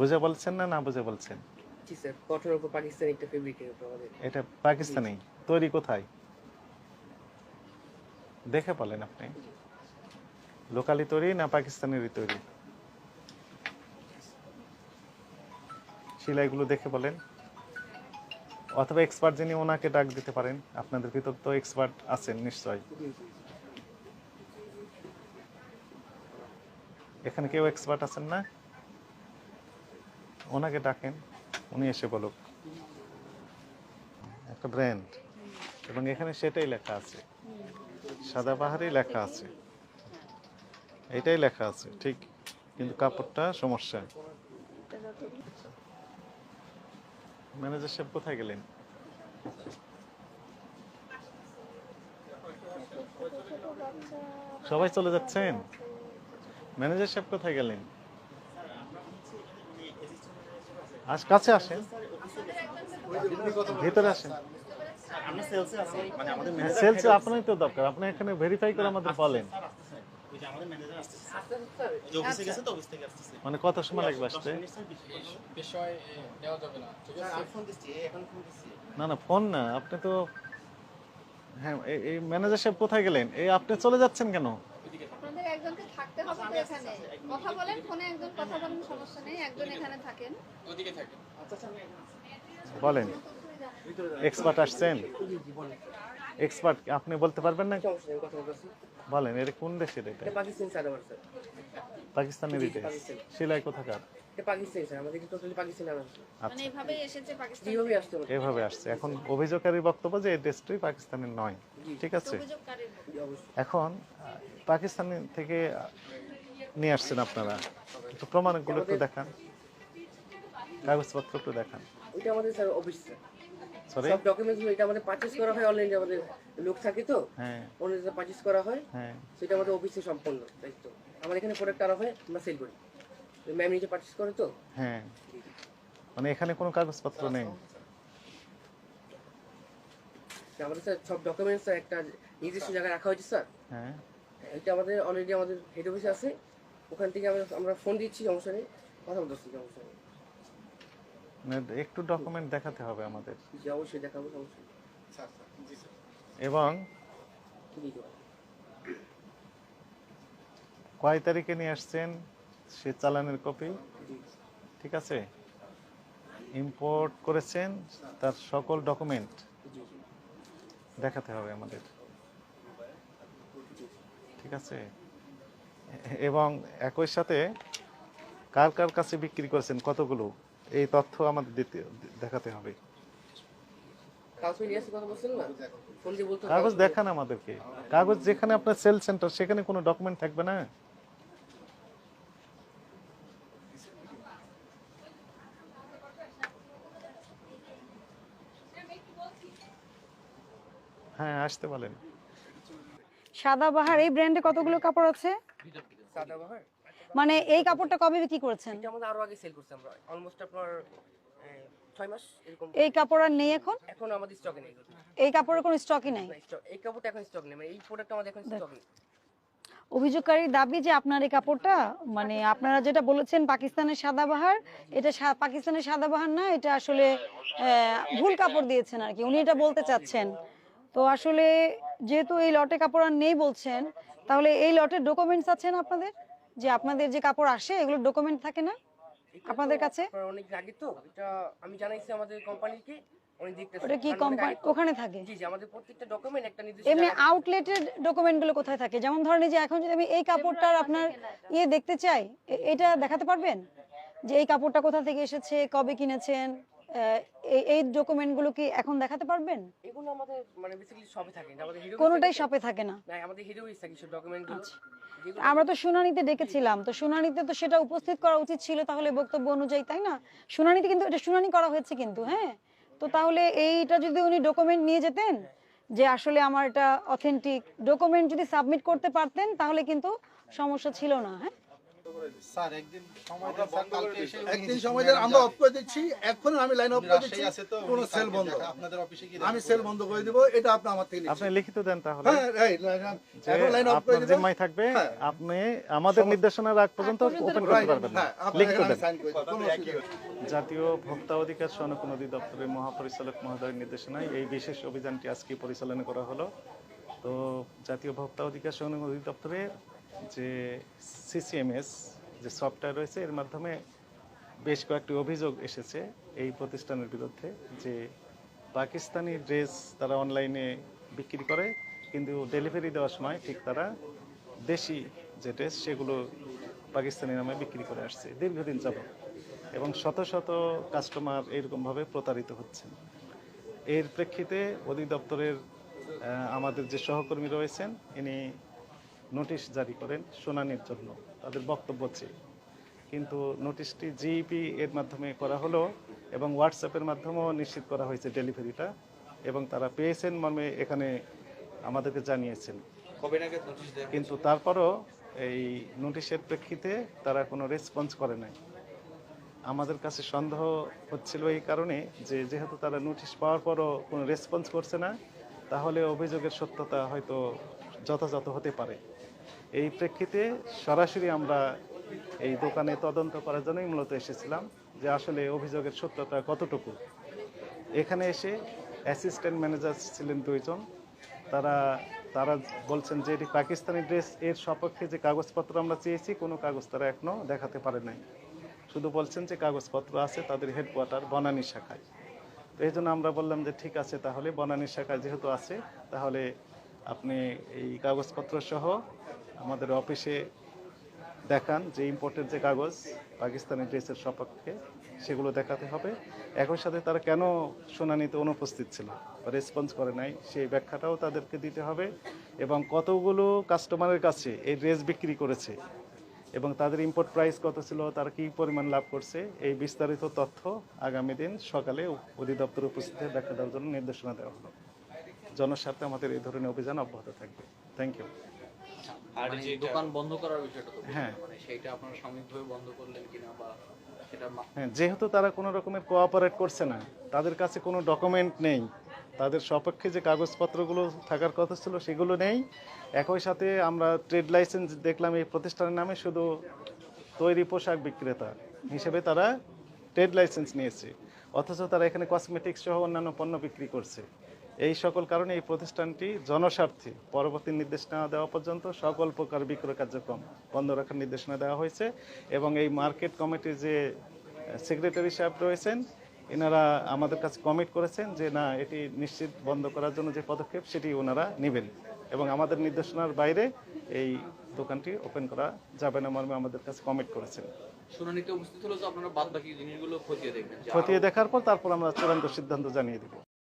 বুঝে বলছেন না না বুঝে বলছেন? জি স্যার কটনের উপর পাকিস্তানি একটা ফেব্রিকের উপর আমাদের। এটা পাকিস্তানি? তৈরি কোথায়? দেখে বলেন আপনি। লোকালি তৈরি না পাকিস্তানেরই তৈরি? সেলাইগুলো দেখে বলেন। অথবা এক্সপার্ট যিনি ওনাকে ডাক দিতে পারেন আপনাদের ভিতর তো এক্সপার্ট আছেন নিশ্চয়। এখানে কেউ এক্সপার্ট আছেন না? ওনাকে ডাকেন, উনি এসে বলুক। একটা ব্র্যান্ড এবং এখানে সেটাই লেখা আছে। সাদা পাহাড়ই লেখা আছে। এটাই লেখা আছে, ঠিক। কিন্তু কাপড়টা সমস্যা। ম্যানেজার সাহেব কোথায় গেলেন? সবাই চলে যাচ্ছেন? ম্যানেজার সাহেব কোথায় গেলেন? আজ কাছে আসেন। ভিতরে আসেন। সেলসে হ্যাঁ, আপনারই তো দরকার। আপনি এখানে ভেরিফাই করে আমাদের বলেন। মানে কত সময় লাগবে আসতে? না না ফোন না। আপনি তো হ্যাঁ এই ম্যানেজার সাহেব কোথায় গেলেন? এই আপনি চলে যাচ্ছেন কেন? আপনাদের একজনকে থাকতে হবে তো এখানে। কথা বলেন ফোনে একজন কথা বলেন সমস্যা নেই একজন এখানে থাকেন। ওদিকে একজন বলেন। এক্সপার্ট আসছেন? এক্সপার্ট আপনি বলতে পারবেন না বলেন এটা কোন দেশের এটা? এটা পাকিস্তানি পাকিস্তানের এটা। সেলাই কোথাকার? মানে আচ্ছা হবে এভাবে আসছে। এখন বক্তব্য যে এই ড্রেসটি পাকিস্তানের নয়। ঠিক আছে? এখন থেকে নিয়ে আসছেন আপনারা। একটু প্রমাণগুলো একটু দেখান। কাগজপত্র একটু দেখান। ওইটা আমাদের স্যার অফিস স্যার সরি সব ডকুমেন্টস এটা আমাদের পারচেজ করা হয় অনলাইনে আমাদের লোক থাকে তো হ্যাঁ। অনলাইনে পারচেজ করা হয়। হ্যাঁ। সেটা আমাদের অফিসে সম্পূর্ণ দায়িত্ব আমাদের এখানে প্রোডাক্ট আনা হয় আমরা সেল করি। ম্যাম নিজে পারচেজ করে তো? হ্যাঁ। মানে এখানে কোনো কাগজপত্র নেই। আমাদের স্যার সব ডকুমেন্টস একটা নির্দিষ্ট জায়গায় রাখা হয়েছে স্যার। হ্যাঁ। এটা আমাদের অলরেডি আমাদের হেড অফিসে আছে। ওখান থেকে আমরা আমরা ফোন দিচ্ছি সমস্যা নেই। কথা বলতেছি সমস্যা নেই। মানে একটু ডকুমেন্ট দেখাতে হবে আমাদের। জি অবশ্যই দেখাবো সমস্যা এবং কয় তারিখে নিয়ে আসছেন? সে চালানের কপি ঠিক আছে? ইম্পোর্ট করেছেন তার সকল ডকুমেন্ট দেখাতে হবে আমাদের। ঠিক আছে? এবং একই সাথে কার কার কাছে বিক্রি করেছেন কতগুলো, এই তথ্য আমাদের দিতে, দেখাতে হবে। কাগজ দেখান আমাদেরকে। কাগজ যেখানে আপনার সেল সেন্টার সেখানে কোনো ডকুমেন্ট থাকবে না? হ্যাঁ আসতে বলেন। সাদাবাহার এই ব্র্যান্ডে কতগুলো কাপড় আছে? সাদাবাহার মানে এই কাপড়টা কবে বিক্রি করেছেন? এটা আমাদের আরও আগে সেল করছি আমরা। অলমোস্ট আপনার মাস এরকম। এই কাপড় আর নেই এখন? এখন আমাদের স্টকে নেই। এই কাপড়ের কোনো স্টকই নাই? এই কাপড়টা এখন স্টক নেই। মানে এই প্রোডাক্ট আমাদের এখন স্টক নেই। অভিযোগকারীর দাবি যে আপনার এই কাপড়টা মানে আপনারা যেটা বলেছেন পাকিস্তানের সাদাবাহার এটা পাকিস্তানের সাদাবাহার না এটা আসলে আহ, ভুল কাপড় দিয়েছেন আর কি। উনি এটা বলতে চাচ্ছেন। তো আসলে যেহেতু এই লটে কাপড় আর নেই বলছেন তাহলে এই লটের ডকুমেন্টস আছেন আপনাদের? যে আপনাদের যে কাপড় আসে এগুলোর ডকুমেন্ট থাকে না আপনাদের কাছে? অনেক আগে তো এটা আমি জানাইছি আমাদের কোম্পানিকে ওটা কি কোম্পানি ওখানে থাকে? জি জি আমাদের প্রত্যেকটা ডকুমেন্ট একটা নির্দিষ্ট এমনি আউটলেটের ডকুমেন্টগুলো কোথায় থাকে? যেমন ধরেন এই যে এখন যদি আমি এই কাপড়টার আপনার ইয়ে দেখতে চাই এটা দেখাতে পারবেন? যে এই কাপড়টা কোথা থেকে এসেছে কবে কিনেছেন এই এই ডকুমেন্টগুলো কি এখন দেখাতে পারবেন? আমাদের মানে বেসিক্যালি শপে থাকে। না, আমাদের হিরো কোনোটাই শপে থাকে না। না আমাদের হিরো থাকে সব ডকুমেন্টগুলো। আমরা তো শুনানিতে ডেকেছিলাম তো শুনানিতে তো সেটা উপস্থিত করা উচিত ছিল তাহলে বক্তব্য অনুযায়ী তাই না? শুনানিতে কিন্তু এটা শুনানি করা হয়েছে কিন্তু হ্যাঁ? তো তাহলে এইটা যদি উনি ডকুমেন্ট নিয়ে যেতেন যে আসলে আমার এটা অথেন্টিক ডকুমেন্ট যদি সাবমিট করতে পারতেন তাহলে কিন্তু সমস্যা ছিল না হ্যাঁ? স্যার একদিন সময় দেন কালকে এসে একদিন সময় দেন আমরা অফ করে দিচ্ছি। এখন আমি লাইন অফ করে দিচ্ছি। কোনো সেল বন্ধ। আপনাদের অফিসে গিয়ে আমি সেল বন্ধ করে দিব এটা আপনি আমার থেকে আপনি লিখিত দেন তাহলে। হ্যাঁ এখন লাইন অফ করে থাকবে হ্যাঁ। আপনি আমাদের নির্দেশনার আগ পর্যন্ত পর্যন্ত ওপেন করতে পারবেন না। হ্যাঁ লিখিত দেন। জাতীয় ভোক্তা অধিকার সনক অধিদপ্তরের মহাপরিচালক মহোদয়ের নির্দেশনায় এই বিশেষ অভিযানটি আজকে পরিচালনা করা হলো। তো জাতীয় ভোক্তা অধিকার সনক অধিদপ্তরের যে সিসিএমএস যে সফটওয়্যার রয়েছে, এর মাধ্যমে বেশ কয়েকটি অভিযোগ এসেছে এই প্রতিষ্ঠানের বিরুদ্ধে যে পাকিস্তানি ড্রেস তারা অনলাইনে বিক্রি করে, কিন্তু ডেলিভারি দেওয়ার সময় ঠিক তারা দেশি যে ড্রেস সেগুলো পাকিস্তানি নামে বিক্রি করে আসছে দীর্ঘদিন যাবত এবং শত শত কাস্টমার এরকমভাবে প্রতারিত হচ্ছেন। এর প্রেক্ষিতে অধিদপ্তরের আমাদের যে সহকর্মী রয়েছেন, ইনি নোটিশ জারি করেন শুনানির জন্য তাদের বক্তব্য চেয়ে কিন্তু নোটিশটি জিইপি এর মাধ্যমে করা হলো এবং হোয়াটসঅ্যাপের মাধ্যমেও নিশ্চিত করা হয়েছে ডেলিভারিটা এবং তারা পেয়েছেন মর্মে এখানে আমাদেরকে জানিয়েছেন। কিন্তু তারপরও এই নোটিশের প্রেক্ষিতে তারা কোনো রেসপন্স করে নাই। আমাদের কাছে সন্দেহ হচ্ছিল এই কারণে যে যেহেতু তারা নোটিশ পাওয়ার পরও কোনো রেসপন্স করছে না তাহলে অভিযোগের সত্যতা হয়তো যথাযথ হতে পারে। এই প্রেক্ষিতে সরাসরি আমরা এই দোকানে তদন্ত করার জন্যই মূলত এসেছিলাম যে আসলে অভিযোগের সত্যতা কতটুকু। এখানে এসে অ্যাসিস্ট্যান্ট ম্যানেজার ছিলেন দুইজন। তারা তারা বলছেন যে এটি পাকিস্তানি ড্রেস, এর সপক্ষে যে কাগজপত্র আমরা চেয়েছি, কোনো কাগজ তারা এখনও দেখাতে পারে নাই। শুধু বলছেন যে কাগজপত্র আছে তাদের হেডকোয়ার্টার বনানী শাখায়। তো এই জন্য আমরা বললাম যে ঠিক আছে, তাহলে বনানী শাখায় যেহেতু আছে, তাহলে আপনি এই কাগজপত্র সহ আমাদের অফিসে দেখান যে ইম্পোর্টের যে কাগজ পাকিস্তানি ড্রেসের সপক্ষে, সেগুলো দেখাতে হবে। একই সাথে তারা কেন শুনানিতে অনুপস্থিত ছিল? রেসপন্স করে নাই, সেই ব্যাখ্যাটাও তাদেরকে দিতে হবে। এবং কতগুলো কাস্টমারের কাছে এই ড্রেস বিক্রি করেছে এবং তাদের ইম্পোর্ট প্রাইস কত ছিল, তারা কী পরিমাণ লাভ করছে, এই বিস্তারিত তথ্য আগামী দিন সকালে অধিদপ্তর উপস্থিত ব্যাখ্যা দেওয়ার জন্য নির্দেশনা দেওয়া হলো। জনস্বার্থে আমাদের এই ধরনের অভিযান অব্যাহত থাকবে। থ্যাংক ইউ আর যে দোকান বন্ধ করার বিষয়টা তো হ্যাঁ। মানে সেইটা আপনারা সাময়িকভাবে বন্ধ করলেন কিনা বা সেটা হ্যাঁ যেহেতু তারা কোনো রকমের কোঅপারেট করছে না তাদের কাছে কোনো ডকুমেন্ট নেই তাদের সপক্ষে যে কাগজপত্রগুলো থাকার কথা ছিল সেগুলো নেই একই সাথে আমরা ট্রেড লাইসেন্স দেখলাম এই প্রতিষ্ঠানের নামে শুধু তৈরি পোশাক বিক্রেতা হিসেবে তারা ট্রেড লাইসেন্স নিয়েছে অথচ তারা এখানে কসমেটিক্স সহ অন্যান্য পণ্য বিক্রি করছে এই সকল কারণে এই প্রতিষ্ঠানটি জনস্বার্থে। পরবর্তী নির্দেশনা দেওয়া পর্যন্ত সকল প্রকার বিক্রয় কার্যক্রম বন্ধ রাখার নির্দেশনা দেওয়া হয়েছে এবং এই মার্কেট কমিটির যে সেক্রেটারি সাহেব রয়েছেন এনারা আমাদের কাছে কমিট করেছেন যে না এটি নিশ্চিত বন্ধ করার জন্য যে পদক্ষেপ সেটি ওনারা নেবেন। এবং আমাদের নির্দেশনার বাইরে এই দোকানটি ওপেন করা যাবে না মর্মে আমাদের কাছে কমিট করেছেন। শুনানিতে উপস্থিত হলো যে আপনারা বাদ বাকি জিনিসগুলো খতিয়ে দেখবেন। খতিয়ে দেখার পর তারপর আমরা চূড়ান্ত সিদ্ধান্ত জানিয়ে দেবো।